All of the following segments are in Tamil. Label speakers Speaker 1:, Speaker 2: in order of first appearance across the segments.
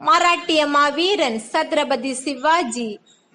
Speaker 1: மராட்டிய மாவீரன் சத்ரபதி சிவாஜி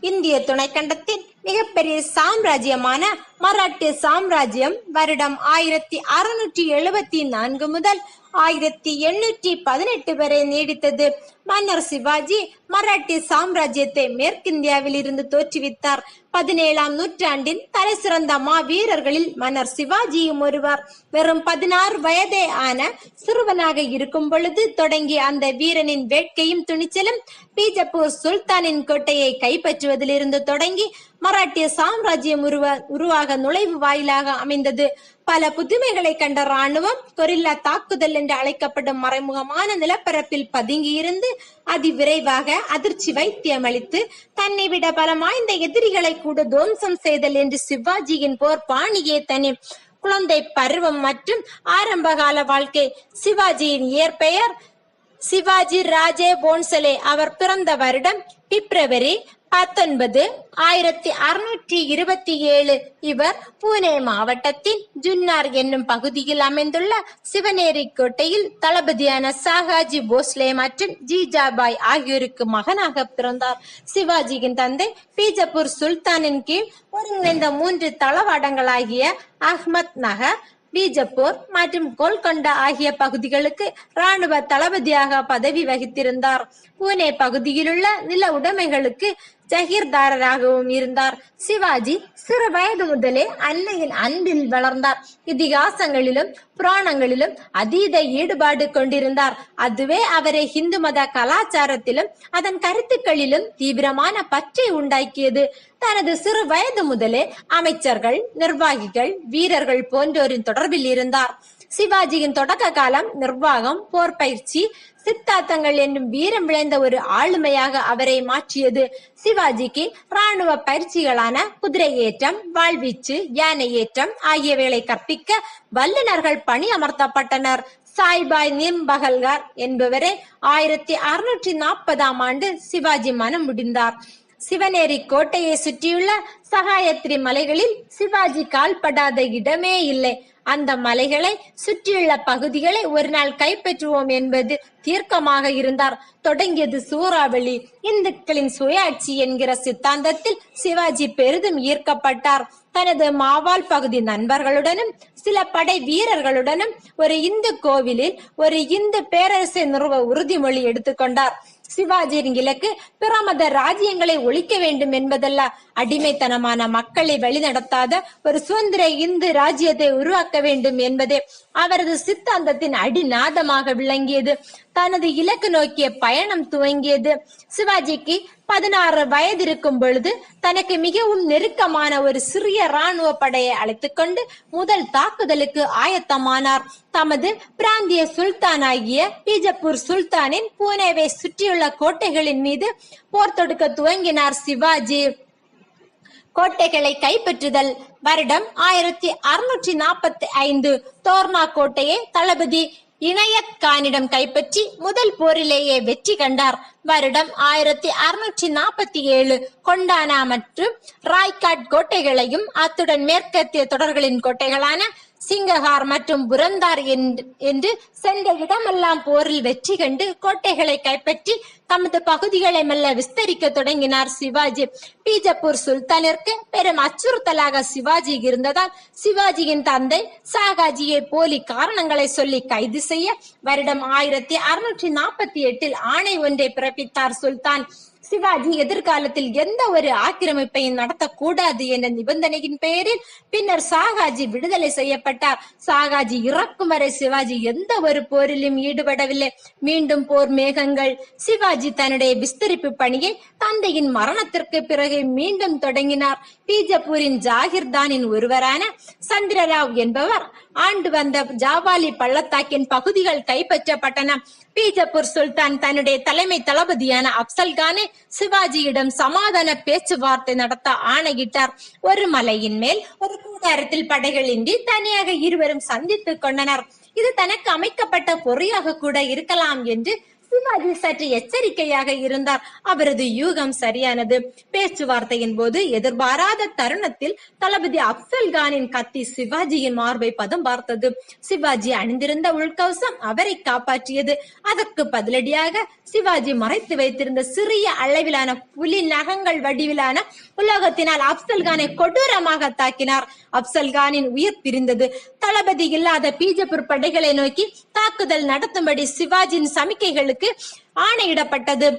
Speaker 1: இந்திய துணைக்கண்டத்தின் மிகப்பெரிய சாம்ராஜ்யமான மராட்டிய சாம்ராஜ்யம் வருடம் ஆயிரத்தி அறுநூற்றி எழுபத்தி நான்கு முதல் ஆயிரத்தி எண்ணூற்றி பதினெட்டு வரை நீடித்தது. மன்னர் சிவாஜி மராட்டிய சாம்ராஜ்யத்தை மேற்கிந்தியாவில் இருந்து தோற்றுவித்தார். பதினேழாம் நூற்றாண்டின் தலை சிறந்த மாவீரர்களில் மன்னர் சிவாஜியும் ஒருவர். வெறும் பதினாறு வயதே ஆன சிறுவனாக இருக்கும் பொழுது தொடங்கி அந்த வீரனின் வேட்கையும் துணிச்சலும் பீஜப்பூர் சுல்தானின் கோட்டையை கைப்பற்றுவதிலிருந்து தொடங்கி மராட்டிய சாம்ராஜ்யம் உருவ உருவாக நுழைவு வாயிலாக அமைந்தது. பல புதுமைகளை கண்ட ராணுவம் கொரில்லா தாக்குதல் என்று அழைக்கப்படும் மறைமுகமான நிலப்பரப்பில் பதுங்கியிருந்து அதிவிரைவாக அதிர்ச்சி வைத்தியம் அளித்து தன்னை விட பலம் வாய்ந்த எதிரிகளை கூட துவம்சம் செய்தல் என்று சிவாஜியின் போர் பாணியே தனி குழந்தை பருவம் மற்றும் ஆரம்பகால வாழ்க்கை. சிவாஜியின் இயற்பெயர் சிவாஜி ராஜே போன்சலே அவர் பிறந்த வருடம் பிப்ரவரி பத்தொன்பது ஆயிரத்தி அறுநூற்றி இருபத்தி ஏழு. இவர் பூனே மாவட்டத்தின் ஜுன்னார் என்னும் பகுதியில் அமைந்துள்ள சிவநேரி கோட்டையில் தளபதியான சாகாஜி போஸ்லே மற்றும் ஜிஜாபாய் ஆகியோருக்கு மகனாக பிறந்தார். சிவாஜியின் தந்தை பீஜப்பூர் சுல்தானின் கீழ் ஒருங்கிணைந்த மூன்று தளவாடங்களாகிய அஹ்மத் நகர் பீஜப்பூர் மற்றும் கோல்கொண்டா ஆகிய பகுதிகளுக்கு ராணுவ தளபதியாக பதவி வகித்திருந்தார். பூனே பகுதியிலுள்ள நில உடைமைகளுக்கு ஜகீர்தாரராகவும் இருந்தார். சிவாஜி சிறு வயது முதலே அன்னையின் அன்பில் வளர்ந்தார். இதிகாசங்களிலும் புராணங்களிலும் அதீத ஈடுபாடு கொண்டிருந்தார். அதுவே அவரை இந்து மத கலாச்சாரத்திலும் அதன் கருத்துக்களிலும் தீவிரமான பற்றை உண்டாக்கியது. தனது சிறு வயது முதலே அமைச்சர்கள் நிர்வாகிகள் வீரர்கள் போன்றோரின் தொடர்பில் இருந்தார். சிவாஜியின் தொடக்க காலம் நிர்வாகம் போர் பயிற்சி சித்தாந்தங்கள் என்னும் வீரம் விளைந்த ஒரு ஆளுமையாக அவரை மாற்றியது சிவாஜிக்கு. ராணுவ பயிற்சிகளான குதிரை ஏற்றம் வாழ்வீச்சு யானை ஏற்றம் ஆகியவைகளை கற்பிக்க வல்லுநர்கள் பணி அமர்த்தப்பட்டனர். சாய்பாய் நிம்பகல்கார் என்பவரே ஆயிரத்தி அறுநூற்றி நாற்பதாம் ஆண்டு சிவாஜி மனம் முடிந்தார். சிவனேரி கோட்டையை சுற்றியுள்ள சகாயத்ரி மலைகளில் சிவாஜி கால்படாத இடமே இல்லை. அந்த மலைகளை சுற்றியுள்ள பகுதிகளை ஒரு நாள் கைப்பற்றுவோம் என்பது தீர்க்கமாக இருந்தார். தொடங்கியது சூறாவளி. இந்துக்களின் சுயாட்சி என்கிற சித்தாந்தத்தில் சிவாஜி பெரிதும் ஈர்க்கப்பட்டார். தனது மாவால் பகுதி நண்பர்களுடனும் சில படை வீரர்களுடனும் ஒரு இந்து கோவிலில் ஒரு இந்து பேரரசை நிறுவ உறுதிமொழி எடுத்துக்கொண்டார். சிவாஜியின் இலக்கு பிரமத ராஜ்யங்களை ஒழிக்க வேண்டும் என்பதல்ல. அடிமைத்தனமான மக்களை வழிநடத்தாத ஒரு சுதந்திர இந்து ராஜ்யத்தை உருவாக்க வேண்டும் என்பதே அவரது சித்தாந்தத்தின் அடிநாதமாக விளங்கியது. தனது இலக்கு நோக்கிய பயணம் துவங்கியது. சிவாஜிக்கு பதினாறு வயது இருக்கும் பொழுது தனக்கு மிகவும் நெருக்கமான ஒரு சிறிய ராணுவ படையை அழைத்துக் கொண்டு முதல் தாக்குதலுக்கு ஆயத்தமானார். தமது பிராந்திய சுல்தானாகிய பீஜப்பூர் சுல்தானின் பூனேவை சுற்றியுள்ள கோட்டைகளின் மீது போர் தொடுக்க துவங்கினார் சிவாஜி. கோட்டைகளை கைப்பற்றுதல். வருடம் ஆயிரத்தி அறுநூற்றி நாற்பத்தி ஐந்து தோர்னா கோட்டையை தளபதி இணையக்கானிடம் கைப்பற்றி முதல் போரிலேயே வெற்றி கண்டார். வருடம் ஆயிரத்தி அறுநூற்றி நாற்பத்தி ஏழு கொண்டானா மற்றும் ராய்காட் கோட்டைகளையும் அத்துடன் மேற்கத்திய தொடர்களின் கோட்டைகளான சிங்ககார் மற்றும் புரந்தார் என்று சென்ற இடமெல்லாம் போரில் வெற்றி கண்டு கோட்டைகளை கைப்பற்றி தமது பகுதிகளை மெல்ல விஸ்தரிக்க தொடங்கினார் சிவாஜி. பீஜப்பூர் சுல்தானிற்கு பெரும் அச்சுறுத்தலாக சிவாஜி இருந்ததால் சிவாஜியின் தந்தை சாகாஜியை போலி காரணங்களை சொல்லி கைது செய்ய வருடம் ஆயிரத்தி அறுநூற்றி நாற்பத்தி எட்டில் ஆணை ஒன்றை பிறப்பித்தார் சுல்தான். சிவாஜி எதிர்காலத்தில் எந்த ஒரு ஆக்கிரமிப்பையும் நடத்தக்கூடாது என்ற நிபந்தனையின் பெயரில் பின்னர் சாகாஜி விடுதலை செய்யப்பட்டார். சாகாஜி இறக்கும் வரை சிவாஜி எந்த ஒரு போரிலும் ஈடுபடவில்லை. மீண்டும் போர் மேகங்கள் சிவாஜி தன்னுடைய விஸ்தரிப்பு பணியை தந்தையின் மரணத்திற்கு பிறகு மீண்டும் தொடங்கினார். பீஜப்பூரின் ஜாகிர்தானின் ஒருவரான சந்திரராவ் என்பவர் ஆண்டு வந்த ஜாவாலி பள்ளத்தாக்கின் பகுதிகள் கைப்பற்றப்பட்டன. பீஜப்பூர் சுல்தான் தன்னுடைய தலைமை தளபதியான அப்சல் கானே சிவாஜியிடம் சமாதான பேச்சுவார்த்தை நடத்த ஆணையிட்டார். ஒரு மலையின் மேல் ஒரு கூடாரத்தில் படைகளின்றி தனியாக இருவரும் சந்தித்துக் கொண்டனர். இது தனக்கு அமைக்கப்பட்ட பொறியாக கூட இருக்கலாம் என்று சிவாஜி சற்று எச்சரிக்கையாக இருந்தார். அவரது யூகம் சரியானது. பேச்சுவார்த்தையின் போது எதிர்பாராத தருணத்தில் தளபதி அப்சல் கானின் கத்தி சிவாஜியின் மார்பை பதம் பார்த்தது. சிவாஜி அணிந்திருந்த உள்கவசம் அவரை காப்பாற்றியது. அதற்கு பதிலடியாக சிவாஜி மறைத்து வைத்திருந்த சிறிய அளவிலான புலி நகங்கள் வடிவிலான உலோகத்தினால் அப்சல் கானை கொடூரமாக தாக்கினார். அப்சல் கானின் உயிர் பிரிந்தது. தளபதி இல்லாத பீஜப்பூர் படைகளை நோக்கி தாக்குதல் நடத்தும்படி சிவாஜியின் சமிக்கைகளுக்கு ஆணையிடப்பட்டது.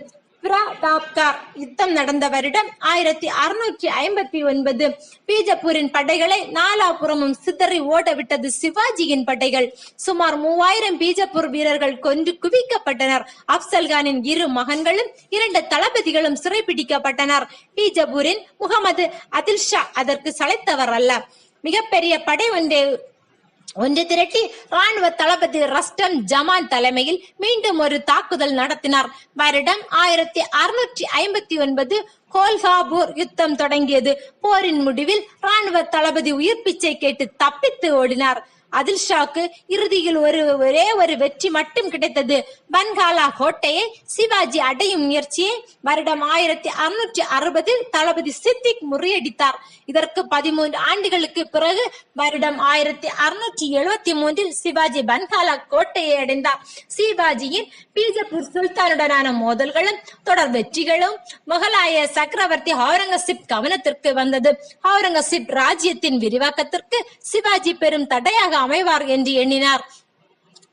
Speaker 1: பிரதாப்கார் யுத்தம் நடந்த வருடம் ஆயிரத்தி அறுநூற்றி ஐம்பத்தி ஒன்பது. பீஜப்பூரின் படைகளை நாலாபுறமும் சிதறி ஓட விட்டது சிவாஜியின் படைகள். சுமார் மூவாயிரம் பீஜப்பூர் வீரர்கள் கொன்று குவிக்கப்பட்டனர். அப்சல்கானின் இரு மகன்களும் இரண்டு தளபதிகளும் சிறைபிடிக்கப்பட்டனர். பீஜப்பூரின் முகமது அதில் ஷா அதற்கு சளைத்தவர் அல்ல மிகப்பெரிய படை ஒன்றை ஒன்று திரட்டி ராணுவ தளபதி ரஸ்டன் ஜமான் தலைமையில் மீண்டும் ஒரு தாக்குதல் நடத்தினார். வருடம் ஆயிரத்தி அறுநூற்றி ஐம்பத்தி ஒன்பது கோல்ஹாபூர் யுத்தம் தொடங்கியது. போரின் முடிவில் ராணுவ தளபதி உயிர் பிச்சை கேட்டு தப்பித்து ஓடினார். அதில் ஷாக்கு. இறுதியில் ஒரு ஒரே ஒரு வெற்றி மட்டும் கிடைத்தது. பன்காலா கோட்டையை சிவாஜி அடையும் முயற்சியை வருடம் ஆயிரத்தி அறுநூற்றி அறுபதில் தளபதி சித்திக் முறியடித்தார். இதற்கு பதிமூன்று ஆண்டுகளுக்கு பிறகு வருடம் ஆயிரத்தி அறுநூற்றி எழுபத்தி மூன்றில் சிவாஜி பன்காலா கோட்டையை அடைந்தார். சிவாஜியின் பீஜப்பூர் சுல்தானுடனான மோதல்களும் தொடர் வெற்றிகளும் முகலாய சக்கரவர்த்தி அவுரங்கசீப் கவனத்திற்கு வந்தது. அவுரங்கசீப் ராஜ்யத்தின் விரிவாக்கத்திற்கு சிவாஜி பெரும் தடையாக அமைவார் என்று எண்ணினார்.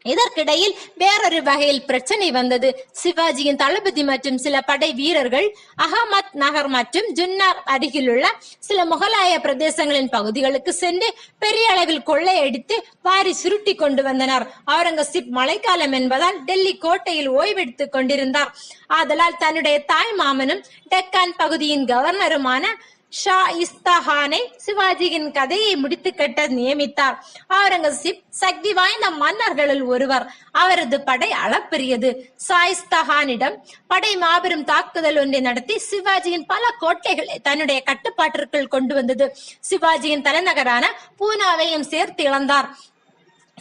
Speaker 1: இதற்கிடையில் வேறொரு வகையில் பிரச்சனை வந்தது. சிவாஜியின் தளபதி மற்றும் சில படை வீரர்கள் அகமத் நகர் மற்றும் ஜுன்னார் அருகிலுள்ள சில முகலாய பிரதேசங்களின் பகுதிகளுக்கு சென்று பெரிய அளவில் கொள்ளையடித்து வாரி சுருட்டி கொண்டு வந்தனர். அவுரங்கசீப் மழைக்காலம் என்பதால் டெல்லி கோட்டையில் ஓய்வெடுத்துக் கொண்டிருந்தார். ஆதலால் தன்னுடைய தாய் மாமனும் டெக்கான் பகுதியின் கவர்னருமான ஷா இஸ்தஹானை சிவாஜியின் கதையை முடித்து கட்ட நியமித்தார். அவுரங்கசீப் சக்தி வாய்ந்த மன்னர்களில் ஒருவர். அவரது படை அளப்பெரியது. சாயிஸ்தஹானிடம் படை மாபெரும் தாக்குதல் ஒன்றை நடத்தி சிவாஜியின் பல கோட்டைகளை தன்னுடைய கட்டுப்பாட்டிற்குள் கொண்டு வந்தது. சிவாஜியின் தலைநகரான பூனாவையும் சேர்த்து இழந்தார்.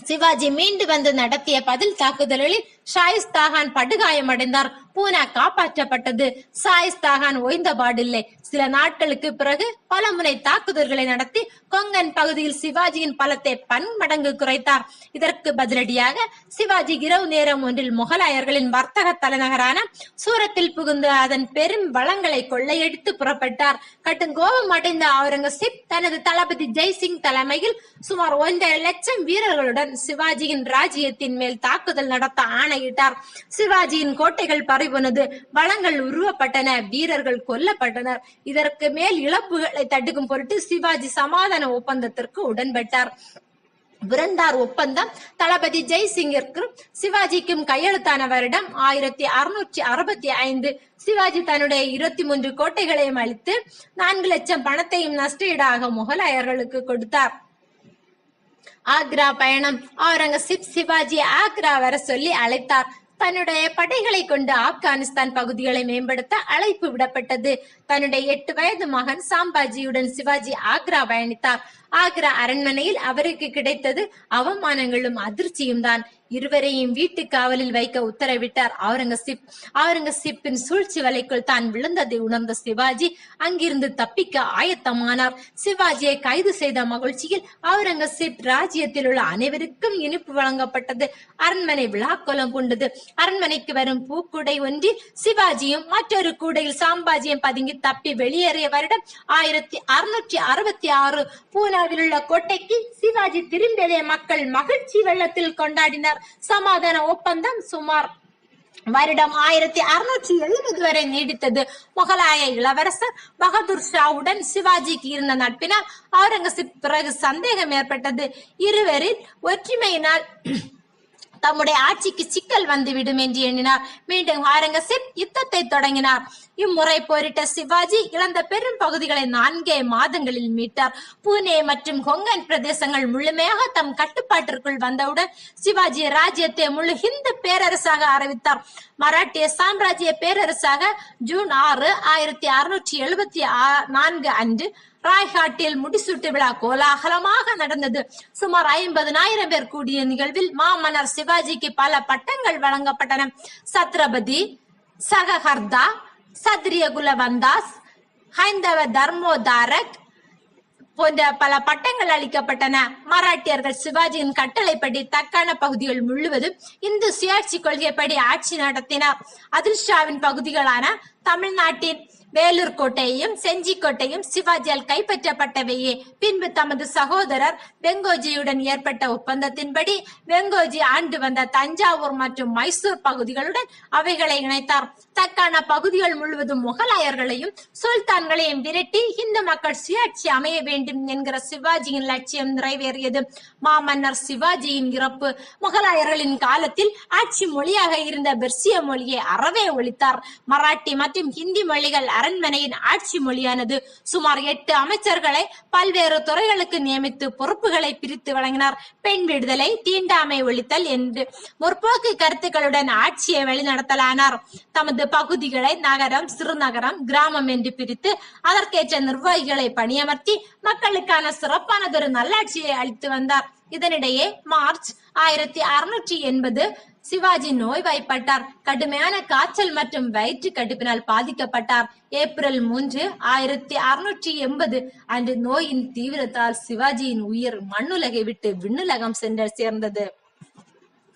Speaker 1: சிவாஜி மீண்டு வந்து நடத்திய பதில் தாக்குதலில் ஷாயிஸ்தாகான் படுகாயமடைந்தார். பூனா காப்பாற்றப்பட்டது. சாயிஸ்தாகான் ஓய்ந்தபாடில்லை சில நாட்களுக்கு பிறகு பல முனை தாக்குதல்களை நடத்தி கொங்கன் பகுதியில் சிவாஜியின் பலத்தை பன்மடங்கு குறைத்தார். இதற்கு பதிலடியாக சிவாஜி இரவு நேரம் ஒன்றில் முகலாயர்களின் வர்த்தக தலைநகரான சூரத்தில் புகுந்து அதன் பெரும் வளங்களை கொள்ளையடித்து புறப்பட்டார். கட்டுங்கோபம் அடைந்த அவுரங்கசீப் தனது தளபதி ஜெய்சிங் தலைமையில் சுமார் ஒன்றரை லட்சம் வீரர்களுடன் சிவாஜியின் ராஜ்யத்தின் மேல் தாக்குதல் நடத்த ஆன ஆணையிட்டார் சிவாஜியின் கோட்டைகள் பறிபோனது வளங்கள் உருவப்பட்டன. வீரர்கள் கொல்லப்பட்டனர். இதற்கு மேல் இழப்புகளை தடுக்கும் பொருட்டு சிவாஜி சமாதான ஒப்பந்தத்திற்கு உடன்பட்டார். புரண்டார் ஒப்பந்தம் தளபதி ஜெய்சிங்கிற்கும் சிவாஜிக்கும் கையெழுத்தான வருடம் ஆயிரத்தி அறுநூற்றி அறுபத்தி ஐந்து. சிவாஜி தன்னுடைய இருபத்தி மூன்று கோட்டைகளையும் அளித்து நான்கு லட்சம் பணத்தையும் நஷ்டஈடாக முகலாயர்களுக்கு கொடுத்தார். ஆக்ரா பயணம் அவுரங்கசீப் சிவாஜி ஆக்ரா வர சொல்லி அழைத்தார். தன்னுடைய படைகளை கொண்டு ஆப்கானிஸ்தான் பகுதிகளை மேம்படுத்த அழைப்பு விடப்பட்டது. தன்னுடைய எட்டு வயது மகன் சாம்பாஜியுடன் சிவாஜி ஆக்ரா பயணித்தார். ஆகிற அரண்மனையில் அவருக்கு கிடைத்தது அவமானங்களும் அதிர்ச்சியும் தான். இருவரையும் வீட்டு காவலில் வைக்க உத்தரவிட்டார் அவுரங்கசீப். அவுரங்கசீப்பின் சூழ்ச்சி வலைக்குள் தான் விழுந்ததை உணர்ந்த சிவாஜி அங்கிருந்து தப்பிக்க ஆயத்தமானார். சிவாஜியை கைது செய்த மகிழ்ச்சியில் அவுரங்கசீப் ராஜ்யத்தில் உள்ள அனைவருக்கும் இனிப்பு வழங்கப்பட்டது. அரண்மனை விழாக்கோலம் பூண்டது. அரண்மனைக்கு வரும் பூக்குடை ஒன்றில் சிவாஜியும் மற்றொரு கூடையில் சாம்பாஜியும் பதுங்கி தப்பி வெளியேறிய வருடம் ஆயிரத்தி அறுநூற்றி அறுபத்தி ஆறு. பூனா பூனாவில் உள்ள கோட்டைக்கு சிவாஜி திரும்பியதை மக்கள் மகிழ்ச்சி வெள்ளத்தில் கொண்டாடினர். சமாதான ஒப்பந்தம் சுமார் வருடம் ஆயிரத்தி அறுநூற்றி எழுபது வரை நீடித்தது. முகலாய இளவரசர் பகதூர் ஷாவுடன் சிவாஜிக்கு இருந்த நட்பினால் அவுரங்கசீப் பிறகு சந்தேகம் ஏற்பட்டது. இருவரின் ஒற்றுமையினால் தம்முடைய ஆட்சிக்கு சிக்கல் வந்துவிடும் என்று எண்ணினார். மீண்டும் ஆரங்கசீப் யுத்தத்தை தொடங்கினார். இம்முறை போரிட்ட சிவாஜி இழந்த பெரும் பகுதிகளை நான்கே மாதங்களில் மீட்டார். பூனே மற்றும் கொங்கன் பிரதேசங்கள் முழுமையாக தம் கட்டுப்பாட்டிற்குள் வந்தவுடன் சிவாஜி ராஜ்யத்தை முழு ஹிந்து பேரரசாக அறிவித்தார். மராட்டிய சாம்ராஜ்ய பேரரசாக ஜூன் ஆறு ஆயிரத்தி அறுநூற்றி எழுபத்தி நான்கு அன்று ராய்ஹாட்டில் முடிசூட்டு விழா கோலாகலமாக நடந்தது. சுமார் ஐம்பதனாயிரம் பேர் கூடிய நிகழ்வில் மாமன்னர் சிவாஜிக்கு பல பட்டங்கள் வழங்கப்பட்டன. சத்ரபதி சகஹர்தா சத்ரிய குலவந்தாஸ் ஹைந்தவ தர்மோதாரக் போன்ற பல பட்டங்கள் அளிக்கப்பட்டன. மராட்டியர்கள் சிவாஜியின் கட்டளைப்படி தக்கான பகுதிகள் முழுவதும் இந்து சுயாட்சி கொள்கைப்படி ஆட்சி நடத்தினார். அதிர்ஷாவின் பகுதிகளான தமிழ்நாட்டின் வேலூர் கோட்டையையும் செஞ்சி கோட்டையும் சிவாஜியால் கைப்பற்றப்பட்டவையே. பின்பு தமது சகோதரர் வெங்கோஜியுடன் ஏற்பட்ட ஒப்பந்தத்தின்படி வெங்கோஜி ஆண்டு வந்த தஞ்சாவூர் மற்றும் மைசூர் பகுதிகளுடன் அவைகளை இணைத்தார். தக்கான பகுதிகள் முழுவதும் முகலாயர்களையும் சுல்தான்களையும் விரட்டி இந்து மக்கள் சுயாட்சி அமைய வேண்டும் என்கிற சிவாஜியின் லட்சியம் நிறைவேறியது. மாமன்னர் சிவாஜியின் இறப்பு. முகலாயர்களின் காலத்தில் ஆட்சி மொழியாக இருந்த பெர்சிய மொழியை அறவே ஒழித்தார். மராட்டி மற்றும் ஹிந்தி மொழிகள் அரண்மனையின் ஆட்சி மொழியானது. சுமார் எட்டு அமைச்சர்களை பல்வேறு துறைகளுக்கு நியமித்து பொறுப்புகளை பிரித்து வழங்கினார். பெண் விடுதலை தீண்டாமை ஒழித்தல் என்று முற்போக்கு கருத்துக்களுடன் ஆட்சியை வழிநடத்தலானார். தமது பகுதிகளை நகரம் சிறுநகரம் கிராமம் என்று பிரித்து அதற்கேற்ற நிர்வாகிகளை பணியமர்த்தி மக்களுக்கான சிறப்பானதொரு நல்லாட்சியை அளித்து வந்தார். இதனிடையே மார்ச் ஆயிரத்தி அறுநூற்றி எண்பது சிவாஜி நோய்வாய்ப்பட்டார். கடுமையான காய்ச்சல் மற்றும் வயிற்று கடுப்பினால் பாதிக்கப்பட்டார். ஏப்ரல் மூன்று ஆயிரத்தி அறுநூற்றி எண்பது அன்று நோயின் தீவிரத்தால் சிவாஜியின் உயிர் மண்ணுலகை விட்டு விண்ணுலகம் சென்று சேர்ந்தது.